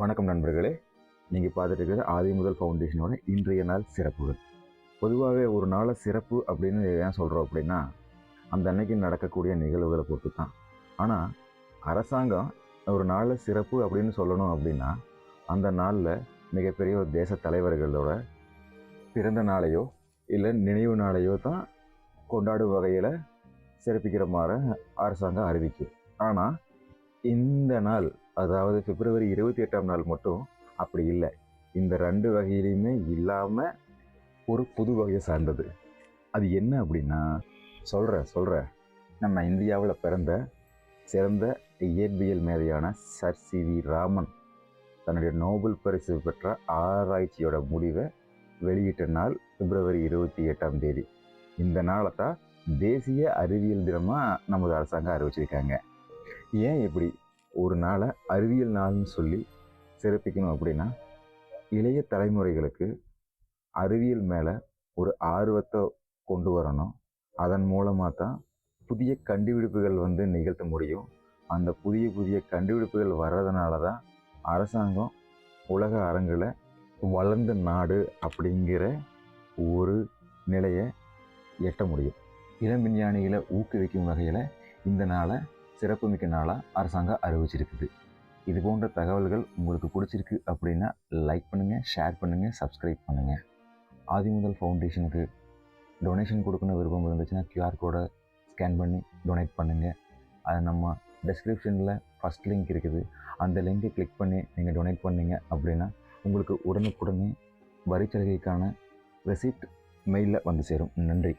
வணக்கம் நண்பர்களே. நீங்கள் பார்த்துட்டு இருக்கிறது ஆதி முதல் ஃபவுண்டேஷனோட இன்றைய நாள் சிறப்புகள் பொதுவாகவே ஒரு நாளை சிறப்பு அப்படின்னு ஏன் சொல்கிறோம் அப்படின்னா அந்த அன்னைக்கு நடக்கக்கூடிய நிகழ்வுகளை பொறுத்து தான் ஆனால் அரசாங்கம் ஒரு நாளை சிறப்பு அப்படின்னு சொல்லணும் அப்படின்னா அந்த நாளில் மிகப்பெரிய ஒரு தேச தலைவர்களோட பிறந்த நாளையோ இல்லை நினைவு நாளையோ தான் கொண்டாடும் வகையில் சிறப்பிக்கிற மாதிரி அரசாங்கம் அறிவிக்கும். ஆனால் இந்த நாள் அதாவது பிப்ரவரி இருபத்தி எட்டாம் நாள் மட்டும் அப்படி இல்லை. இந்த ரெண்டு வகையிலையுமே இல்லாமல் ஒரு புது வகையை சார்ந்தது. அது என்ன அப்படின்னா சொல்கிற சொல்கிற நம்ம இந்தியாவில் பிறந்த சிறந்த இயற்பியல் மேதையான சர் சி வி ராமன் தன்னுடைய நோபல் பரிசு பெற்ற ஆராய்ச்சியோட முடிவை வெளியிட்ட நாள் பிப்ரவரி இருபத்தி எட்டாம் தேதி. இந்த நாளை தான் தேசிய அறிவியல் தினமாக நமது அரசாங்கம் அறிவிச்சிருக்காங்க. ஏன் இப்படி ஒரு நாளை அறிவியல் நாள்னு சொல்லி சிறப்பிக்கணும் அப்படின்னா இளைய தலைமுறைகளுக்கு அறிவியல் மேலே ஒரு ஆர்வத்தை கொண்டு வரணும். அதன் மூலமாக தான் புதிய கண்டுபிடிப்புகள் வந்து நிகழ்த்த முடியும். அந்த புதிய புதிய கண்டுபிடிப்புகள் வர்றதுனால தான் அரசாங்கம் உலக அரங்கில் வளர்ந்த நாடு அப்படிங்கிற ஒரு நிலையை எட்ட முடியும். இளம் விஞ்ஞானிகளை ஊக்குவிக்கும் வகையில் இந்த நாளை சிறப்புமிக்க நாளாக அரசாங்கம் அறிவிச்சிருக்குது. இது போன்ற தகவல்கள் உங்களுக்கு பிடிச்சிருக்கு அப்படின்னா லைக் பண்ணுங்கள் ஷேர் பண்ணுங்கள் சப்ஸ்கிரைப் பண்ணுங்கள் ஆதிமுதல் ஃபவுண்டேஷனுக்கு டொனேஷன் கொடுக்கணும் விருப்பம் இருந்துச்சுன்னா கியூஆர் கோடை ஸ்கேன் பண்ணி டொனேட் பண்ணுங்கள் அது நம்ம டெஸ்கிரிப்ஷனில் ஃபஸ்ட் லிங்க் இருக்குது. அந்த லிங்கை கிளிக் பண்ணி நீங்கள் டொனேட் பண்ணீங்க அப்படின்னா உங்களுக்கு உடனுக்குடனே வரிச்சலுகைக்கான ரெசிப்ட் மெயிலில் வந்து சேரும். நன்றி.